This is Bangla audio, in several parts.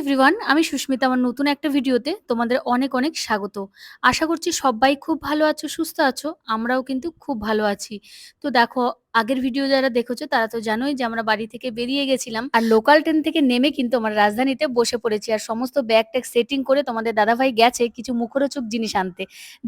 এভরিওয়ান আমি সুস্মিতা, আমার নতুন একটা ভিডিওতে তোমাদের অনেক অনেক স্বাগত। আশা করছি সবাই খুব ভালো আছো, সুস্থ আছো, আমরাও কিন্তু খুব ভালো আছি। তো দেখো, আগের ভিডিও যারা দেখেছ, তারা তো জানোই যে আমরা বাড়ি থেকে বেরিয়ে গেছিলাম আর লোকাল ট্রেন থেকে নেমে কিন্তু আমরা রাজধানীতে বসে পড়েছি আর সমস্ত ব্যাগ ট্যাগ সেটিং করে তোমাদের দাদাভাই গেছে কিছু মুখরোচক জিনিস আনতে।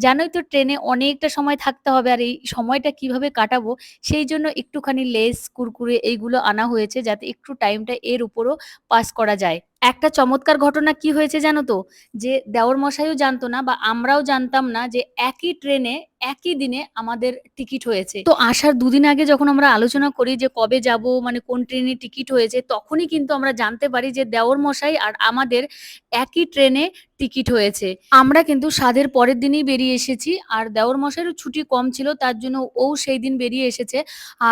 জানোই তো ট্রেনে অনেকটা সময় থাকতে হবে আর এই সময়টা কীভাবে কাটাবো, সেই জন্য একটুখানি লেস কুরকুরে এইগুলো আনা হয়েছে যাতে একটু টাইমটা এর উপরও পাস করা যায়। একটা চমৎকার ঘটনা কি হয়েছে জানো তো? যে দেওর মশাইও জানতো না বা আমরাও জানতাম না যে একই ট্রেনে একই দিনে আমাদের টিকিট হয়েছে। তো আসার দুদিন আগে যখন আমরা আলোচনা করি যে কবে যাব মানে কোন ট্রেনে টিকিট হয়েছে, তখনই কিন্তু আমরা জানতে পারি যে দেওর মশাই আর আমাদের একই ট্রেনে টিকিট হয়েছে। আমরা কিন্তু স্বাদের পরের দিনই বেরিয়ে এসেছি আর দেওর মশাইয়েরও ছুটি কম ছিল, তার জন্য ও সেই দিন বেরিয়ে এসেছে।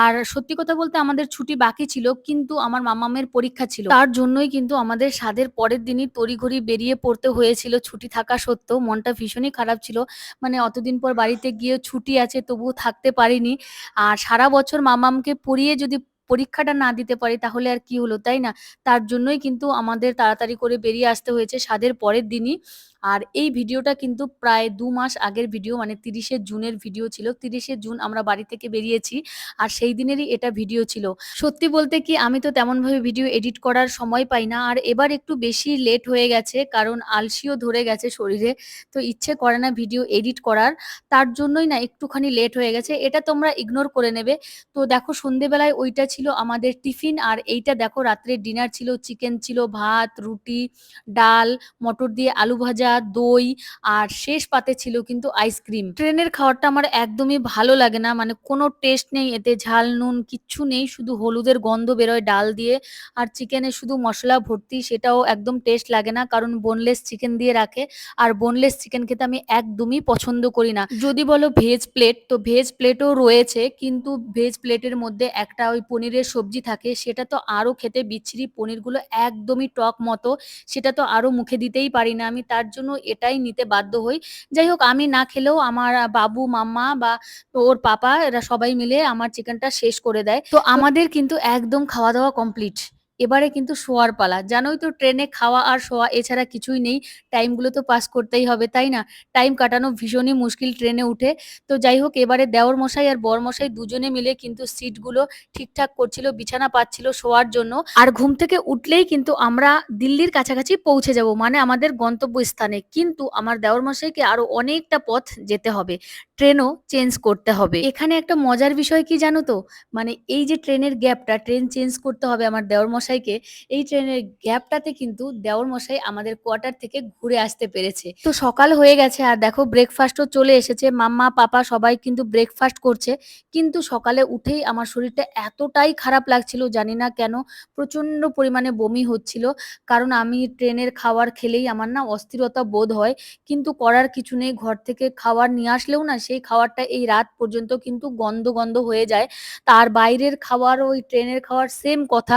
আর সত্যি কথা বলতে আমাদের ছুটি বাকি ছিল, কিন্তু আমার মামামের পরীক্ষা ছিল। তার জন্যই কিন্তু আমাদের স্বাদের পরের দিনই তড়িঘড়ি বেরিয়ে পড়তে হয়েছিল। ছুটি থাকা সত্ত্বেও মনটা ভীষণই খারাপ ছিল। মানে অতদিন পর বাড়িতে গিয়ে ছুটি আছে, তবুও থাকতে পারিনি। আর সারা বছর মামামকে পড়িয়ে যদি পরীক্ষাটা না দিতে পারি, তাহলে আর কি হলো, তাই না? তার জন্যই কিন্তু আমাদের তাড়াতাড়ি করে বেরিয়ে আসতে হয়েছে, স্বাদের পরের দিনই। আর এই ভিডিওটা কিন্তু প্রায় দু মাস আগের ভিডিও মানে তিরিশে জুনের ভিডিও ছিল। তিরিশে জুন আমরা বাড়ি থেকে বেরিয়েছি আর সেই দিনেরই এটা ভিডিও ছিল। সত্যি বলতে কি, আমি তো তেমনভাবে ভিডিও এডিট করার সময় পাই না। আর এবার একটু বেশি লেট হয়ে গেছে, কারণ আলসিও ধরে গেছে শরীরে। তো ইচ্ছে করে না ভিডিও এডিট করার। তার জন্যই না একটুখানি লেট হয়ে গেছে। এটা তোমরা ইগনোর করে নেবে। তো দেখো সন্ধেবেলায় ওইটা ছিল আমাদের টিফিন। আর এইটা দেখো রাত্রে ডিনার ছিল। চিকেন ছিল, ভাত, রুটি, ডাল, মটর দিয়ে আলু ভাজা দই আর শেষ পাতে ছিল কিন্তু আইসক্রিম ট্রেনের খাবারটা আমার একদমই ভালো লাগে না মানে কোনো টেস্ট নেই, এতে ঝাল, নুন কিচ্ছু নেই, শুধু হলুদের গন্ধ বেরোয় ডাল দিয়ে। আর চিকেনে শুধু মশলা ভর্তি, সেটাও একদম টেস্ট লাগে না, কারণ বোনলেস চিকেন দিয়ে রাখে। আর বোনলেস চিকেন খেতে আমি একদমই পছন্দ করি না। যদি বলো ভেজ প্লেট তো ভেজ প্লেটও রয়েছে, কিন্তু ভেজ প্লেটের মধ্যে একটা ওই পনিরের সবজি থাকে, সেটা তো আরও খেতে বিচ্ছিরি, পনিরগুলো একদমই টক মতো, সেটা তো আরও মুখে দিতেই পারি না আমি, তার জন্য এটাই নিতে বাধ্য হই। যাই হোক আমি না খেলেও আমার বাবু, মাম্মা বা ওর পাপা এরা সবাই মিলে আমার চিকেনটা শেষ করে দেয়। তো আমাদের কিন্তু একদম খাওয়া দাওয়া কমপ্লিট এবারে কিন্তু শোয়ার পালা। জানোই তো ট্রেনে খাওয়া আর শোয়া এছাড়া কিছুই নেই টাইমগুলো তো পাস করতেই হবে, তাই না? টাইম কাটানো ভীষণই মুশকিল ট্রেনে উঠে। তো যাই হোক, এবারে দেওর মশাই আর বর মশাই দুজনে মিলে কিন্তু সিটগুলো ঠিকঠাক করছিল, বিছানা পাচ্ছিল শোয়ার জন্য। আর ঘুম থেকে উঠলেই কিন্তু আমরা দিল্লির কাছাকাছি পৌঁছে যাব মানে আমাদের গন্তব্যস্থানে। কিন্তু আমার দেওর মশাইকে আরও অনেকটা পথ যেতে হবে। ট্রেনও চেঞ্জ করতে হবে। এখানে একটা মজার বিষয় কি জানো তো? মানে এই যে ট্রেনের গ্যাপটা ট্রেন চেঞ্জ করতে হবে আমার দেওর মশাইকে এই ট্রেনের গ্যাপটাতে কিন্তু দেওর মশাই আমাদের কোয়ার্টার থেকে ঘুরে আসতে পেরেছে। তো সকাল হয়ে গেছে আর দেখো ব্রেকফাস্টও চলে এসেছে। মাম্মা, পাপা সবাই কিন্তু ব্রেকফাস্ট করছে। কিন্তু সকালে উঠেই আমার শরীরটা এতটাই খারাপ লাগছিল, জানি না কেন প্রচণ্ড পরিমাণে বমি হচ্ছিল। কারণ আমি ট্রেনের খাবার খেলেই আমার না অস্থিরতা বোধ হয়। কিন্তু করার কিছু নেই, ঘর থেকে খাবার নিয়ে আসলেও না সেই খাবারটা এই রাত পর্যন্ত কিন্তু গন্ধ গন্ধ হয়ে যায়। তার বাইরের খাবার, ওই ট্রেনের খাবার সেম কথা।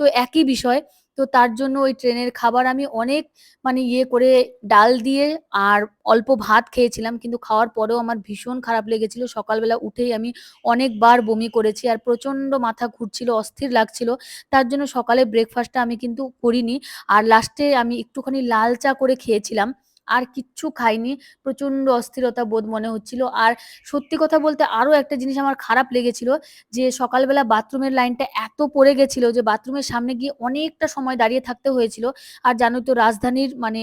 তো একই বিষয়। তো তার জন্য ওই ট্রেনের খাবার আমি অনেক মানে ইয়ে করে ডাল দিয়ে আর অল্প ভাত খেয়েছিলাম। কিন্তু খাওয়ার পরেও আমার ভীষণ খারাপ লেগেছিল। সকালবেলা উঠেই আমি অনেকবার বমি করেছি আর প্রচণ্ড মাথা ঘুরছিল, অস্থির লাগছিল। তার জন্য সকালে ব্রেকফাস্টটা আমি কিন্তু করিনি। আর লাস্টে আমি একটুখানি লাল চা করে খেয়েছিলাম। আর কিচ্ছু খাইনি। প্রচণ্ড অস্থিরতা বোধ মনে হচ্ছিল। আর সত্যি কথা বলতে আরও একটা জিনিস আমার খারাপ লেগেছিল যে সকালবেলা বাথরুমের লাইনটা এত পড়ে গেছিল যে বাথরুমের সামনে গিয়ে অনেকটা সময় দাঁড়িয়ে থাকতে হয়েছিল। আর জানো তো রাজধানীর মানে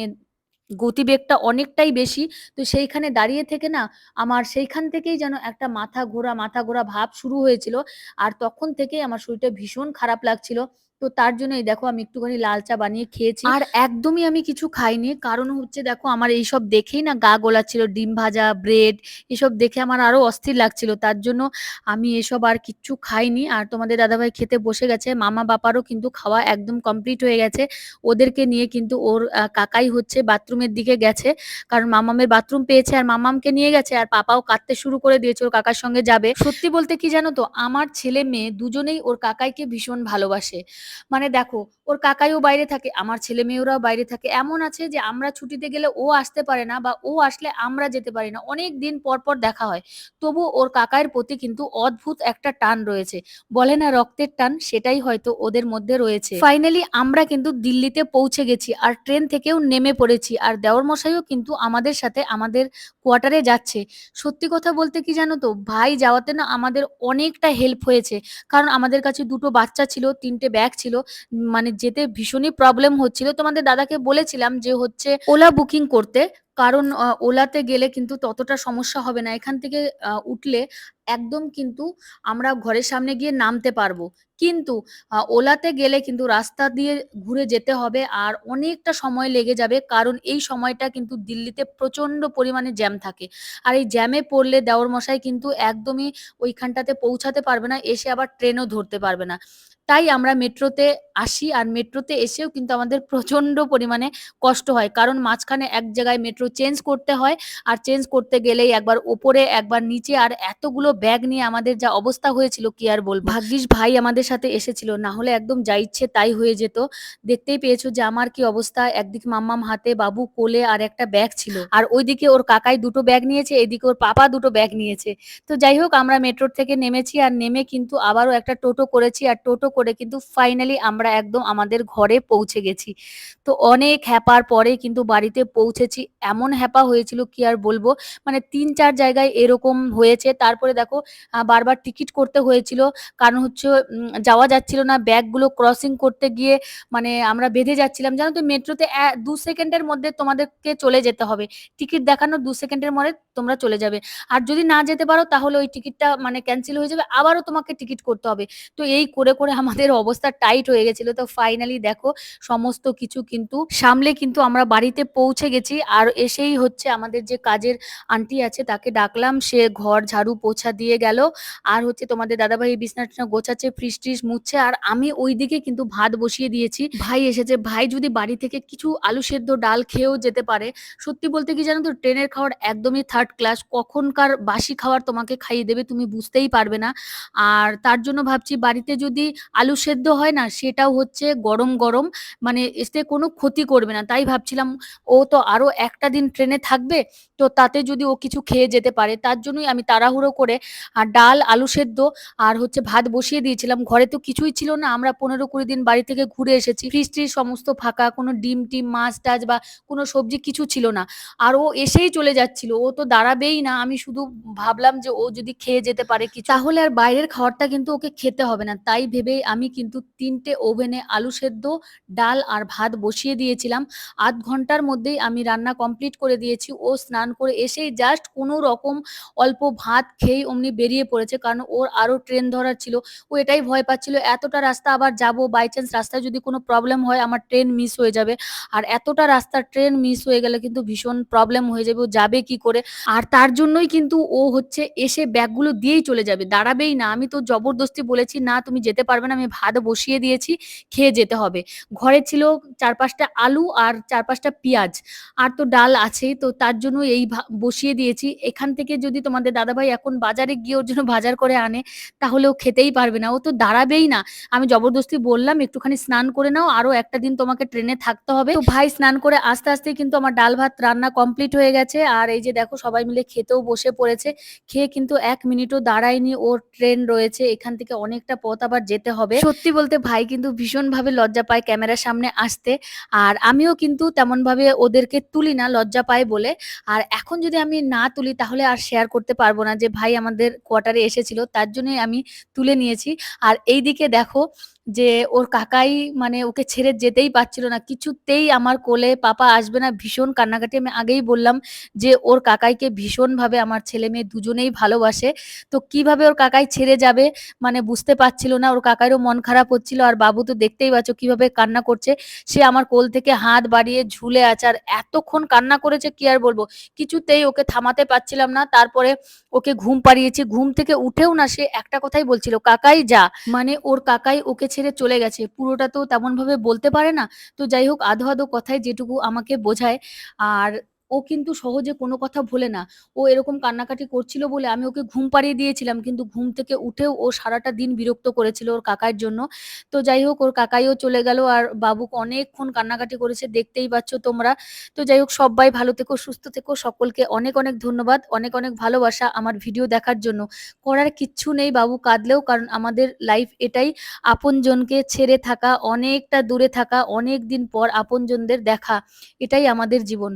গতিবেগটা অনেকটাই বেশি। তো সেইখানে দাঁড়িয়ে থেকে না আমার সেইখান থেকেই যেন একটা মাথা ঘোরা মাথা ঘোরা ভাব শুরু হয়েছিল। আর তখন থেকেই আমার শরীরটা ভীষণ খারাপ লাগছিল। তো তার জন্য এই দেখো আমি একটুখানি লাল চা বানিয়ে খেয়েছি। আর একদমই আমি কিছু খাইনি, কারণ হচ্ছে দেখো আমার এইসব দেখেই না গা গোলাচ্ছিল, ডিম ভাজা, ব্রেড এসব দেখে আমার আরও অস্থির লাগছিল। তার জন্য আমি এসব আর কিচ্ছু খাইনি। আর তোমাদের দাদাভাই খেতে বসে গেছে, মামা বাপারও কিন্তু খাওয়া একদম কমপ্লিট হয়ে গেছে। ওদেরকে নিয়ে কিন্তু ওর কাকাই হচ্ছে বাথরুমের দিকে গেছে, কারণ মামামের বাথরুম পেয়েছে আর মামামকে নিয়ে গেছে আর পাপাও কাঁদতে শুরু করে দিয়েছে, ওর কাকার সঙ্গে যাবে। সত্যি বলতে কি জানো তো, আমার ছেলে মেয়ে দুজনেই ওর কাকাইকে ভীষণ ভালোবাসে। মানে দেখো ওর কাকাইও বাইরে থাকে, আমার ছেলে-মেয়েরাও বাইরে থাকে। এমন আছে যে আমরা ছুটিতে গেলে ও আসতে পারে না বা ও আসলে আমরা যেতে পারি না। অনেক দিন পর, পর দেখা হয়। তবুও ওর কাকাইয়ের প্রতি কিন্তু অদ্ভুত একটা টান রয়েছে। বলে না রক্তের টান সেটাই হয়তো ওদের মধ্যে রয়েছে। ফাইনালি আমরা কিন্তু দিল্লিতে পৌঁছে গেছি আর ট্রেন থেকেও নেমে পড়েছি। আর দেওর মশাইও কিন্তু আমাদের সাথে আমাদের কোয়ার্টারে যাচ্ছে। সত্যি কথা বলতে কি জানো তো? ভাই যাওয়াতে না আমাদের অনেকটা হেল্প হয়েছে। কারণ আমাদের কাছে দুটো বাচ্চা ছিল, তিনটে ব্যাগ ছিল। মানে যেতে ভীষণই প্রবলেম হচ্ছিল। তোমাদের দাদাকে বলেছিলাম যে হচ্ছে ওলা বুকিং করতে। কারণ ওলাতে গেলে কিন্তু ততটা সমস্যা হবে না। এখান থেকে উঠলে একদম কিন্তু আমরা ঘরের সামনে গিয়ে নামতে পারব। কিন্তু ওলাতে গেলে কিন্তু রাস্তা দিয়ে ঘুরে যেতে হবে আর অনেকটা সময় লেগে যাবে। কারণ এই সময়টা কিন্তু দিল্লিতে প্রচণ্ড পরিমাণে জ্যাম থাকে। আর এই জ্যামে পড়লে দেওর মশাই কিন্তু একদমই ওইখানটাতে পৌঁছাতে পারবে না। এসে আবার ট্রেনও ধরতে পারবে না। তাই আমরা মেট্রোতে আসি আর মেট্রোতে এসেও কিন্তু আমাদের প্রচণ্ড পরিমাণে কষ্ট হয়। কারণ মাঝখানে এক জায়গায় মেট্রো চেঞ্জ করতে হয়। আর চেঞ্জ করতে গেলেই একবার ওপরে, একবার নিচে আর এতগুলো ব্যাগ নিয়ে আমাদের যা অবস্থা হয়েছিল কি আর বলব। ভাগ্যিস ভাই আমাদের সাথে এসেছিল। না হলে একদম যা ইচ্ছে তাই হয়ে যেত। দেখতেই পেয়েছ যে আমার কি অবস্থা। একদিকে মাম্মাম হাতে, বাবু কোলে আর একটা ব্যাগ ছিল। আর ওইদিকে ওর কাকাই দুটো ব্যাগ নিয়েছে, এদিকে ওর পাপা দুটো ব্যাগ নিয়েছে। তো যাই হোক আমরা মেট্রোর থেকে নেমেছি আর নেমে কিন্তু আবারও একটা টোটো করেছি। আর টোটো করে কিন্তু ফাইনালি আমরা একদম আমাদের ঘরে পৌঁছে গেছি। তো অনেক হ্যাপার পরে কিন্তু বাড়িতে পৌঁছেছি। এমন হ্যাপা হয়েছিল কি আর বলব মানে ৩-৪ জায়গায় এরকম হয়েছে। তারপরে দেখো আ বারবার টিকিট করতে হয়েছিল। কারণ হচ্ছে যাওয়া যাচ্ছিল না। ব্যাগগুলো ক্রসিং করতে গিয়ে মানে আমরা বেঁধে যাচ্ছিলাম। জানো তো মেট্রোতে ২ সেকেন্ডের মধ্যে তোমাদেরকে চলে যেতে হবে। টিকিট দেখানো ২ সেকেন্ডের মধ্যে তোমরা চলে যাবে। আর যদি না যেতে পারো তাহলে ওই টিকিটটা মানে ক্যান্সেল হয়ে যাবে। আবারও তোমাকে টিকিট করতে হবে। তো এই করে, করে আমাদের অবস্থা টাইট হয়ে গেছিল। তো ফাইনালি দেখো সমস্ত কিছু কিন্তু সামলে কিন্তু আমরা বাড়িতে পৌঁছে গেছি। আর এসেই হচ্ছে আমাদের যে কাজের আন্টি আছে তাকে ডাকলাম। সে ঘর ঝাড়ু পোছা দিয়ে গেল। আর হচ্ছে তোমাদের দাদাভাই বিছানা-টিছানা গোছাচ্ছে, ফ্রিজ-ট্রিজ মুছছে। আর আমি ওইদিকে কিন্তু ভাত বসিয়ে দিয়েছি। ভাই এসেছে। ভাই যদি বাড়ি থেকে কিছু আলু সেদ্ধ, ডাল খেয়েও যেতে পারে। সত্যি বলতে কি জানো তো? ট্রেনের খাবার একদমই থার্ড ক্লাস। কখনকার বাসি খাবার তোমাকে খাইয়ে দেবে তুমি বুঝতেই পারবে না। আর তার জন্য ভাবছি বাড়িতে যদি আলু সেদ্ধ হয় না সেটাও হচ্ছে গরম, গরম মানে এতে কোনো ক্ষতি করবে না। তাই ভাবছিলাম ও তো আরও একটা দিন ট্রেনে থাকবে। তো তাতে যদি ও কিছু খেয়ে যেতে পারে। তার জন্যই আমি তাড়াহুড়ো করে আ ডাল, আলু সেদ্ধ আর হচ্ছে ভাত বসিয়ে দিয়েছিলাম। ঘরে তো কিছুই ছিল না। আমরা ১৫-২০ দিন বাড়ি থেকে ঘুরে এসেছি। ফ্রিজ-ট্রিজ সমস্ত ফাঁকা। কোনো ডিম-টিম, মাছ-টাছ বা কোনো সবজি কিছু ছিল না। আর ও এসেই চলে যাচ্ছিল। ও তো দাঁড়াবেই না। আমি শুধু ভাবলাম যে ও যদি খেয়ে যেতে পারে কি তাহলে আর বাইরের খাবারটা কিন্তু ওকে খেতে হবে না। তাই ভেবেই আমি কিন্তু তিনটে ওভেনে আলু সেদ্ধ, ডাল আর ভাত বসিয়ে দিয়েছিলাম। আধ ঘণ্টার মধ্যেই আমি রান্না কমপ্লিট করে দিয়েছি। ও স্নান করে এসেই জাস্ট কোনো রকম অল্প ভাত খেয়েই অমনি বেরিয়ে পড়েছে। কারণ ওর আরও ট্রেন ধরার ছিল। ও এটাই ভয় পাচ্ছিল এতটা রাস্তা আবার যাব বাই চান্স রাস্তায় যদি কোনো প্রবলেম হয় আমার ট্রেন মিস হয়ে যাবে। আর এতটা রাস্তার ট্রেন মিস হয়ে গেলে কিন্তু ভীষণ প্রবলেম হয়ে যাবে। ও যাবে কি করে? আর তার জন্যই কিন্তু ও হচ্ছে এসে ব্যাগগুলো দিয়েই চলে যাবে। দাঁড়াবেই না। আমি তো জবরদস্তি বলেছি, "না তুমি যেতে পারবে না। আমি ভাত বসিয়ে দিয়েছি। খেয়ে যেতে হবে।" ঘরে ছিল চার পাঁচটা আলু আর চার পাঁচটা পেঁয়াজ আর তো ডাল আছেই। তো তার জন্য এই বসিয়ে দিয়েছি। এখান থেকে যদি তোমাদের দাদাভাই এখন বাজারে গিয়ে ওর জন্য বাজার করে আনে তাহলে ও খেতেই পারবে না। ও তো দাঁড়াবেই না। আমি জবরদস্তি বললাম, "একটুখানি স্নান করে নাও। আরও একটা দিন তোমাকে ট্রেনে থাকতে হবে।" তো ভাই স্নান করে আস্তে আস্তে কিন্তু আমার ডাল ভাত রান্না কমপ্লিট হয়ে গেছে। আর এই যে দেখো সবাই মিলে খেতেও বসে পড়েছে। খেয়ে কিন্তু ১ মিনিটও দাঁড়ায়নি। ওর ট্রেন রয়েছে। এখান থেকে অনেকটা পথ আবার যেতে হবে। সত্যি বলতে ভাই কিন্তু ভীষণভাবে লজ্জা পায় ক্যামেরার সামনে আসতে। আর আমিও কিন্তু তেমনভাবে ওদেরকে তুলি না লজ্জা পায় বলে। আর এখন যদি আমি না তুলি তাহলে আর শেয়ার করতে পারব না যে ভাই আমাদের কোয়ার্টারে এসেছিল। তার জন্যই আমি তুলে নিয়েছি। আর এইদিকে দেখো যে ওর কাকাই মানে ওকে ছেড়ে যেতেই পারছিল না। কিছুতেই আমার কোলে পাপা আসবে না। ভীষণ কান্নাকাটি। আমি আগেই বললাম যে ওর কাকাইকে ভীষণভাবে আমার ছেলে-মেয়ে দুজনেই ভালোবাসে। তো কীভাবে ওর কাকাই ছেড়ে যাবে মানে বুঝতে পারছিল না। ওর কাকাইরও মন খারাপ হচ্ছিল। আর বাবু তো দেখতেই পাচ্ছ কীভাবে কান্না করছে। সে আমার কোল থেকে হাত বাড়িয়ে ঝুলে আছে। আর এতক্ষণ কান্না করেছে কি আর বলব কিছুতেই ওকে থামাতে পারছিলাম না। তারপরে ওকে ঘুম পাড়িয়েছি। ঘুম থেকে উঠেও না সে একটা কথাই বলছিল, "কাকাই যা।" মানে ওর কাকাই ওকে ছেড়ে চলে গেছে। পুরোটা তো তেমনভাবে বলতে পারে না। তো যাই হোক আধো, আধো কথায় যেটুকু আমাকে বোঝায়। আর ও কিন্তু সহজে কোনো কথা ভোলে না। ও এরকম কান্নাকাটি করছিল বলে আমি ওকে ঘুম পাড়িয়ে দিয়েছিলাম। কিন্তু ঘুম থেকে উঠেও ও সারাটা দিন বিরক্ত করেছিল ওর কাকাইয়ের জন্য। তো যাই হোক ওর কাকাইও চলে গেল আর বাবুক অনেকক্ষণ কান্নাকাটি করেছে দেখতেই পাচ্ছ তোমরা। তো যাই হোক সব্বাই ভালো থেকো, সুস্থ থেকো। সকলকে অনেক, অনেক ধন্যবাদ। অনেক, অনেক ভালোবাসা আমার ভিডিও দেখার জন্য। করার কিচ্ছু নেই বাবু কাঁদলেও কারণ আমাদের লাইফ এটাই আপনজনকে ছেড়ে থাকা, অনেকটা দূরে থাকা, অনেক দিন পর আপনজনদের দেখা। এটাই আমাদের জীবন।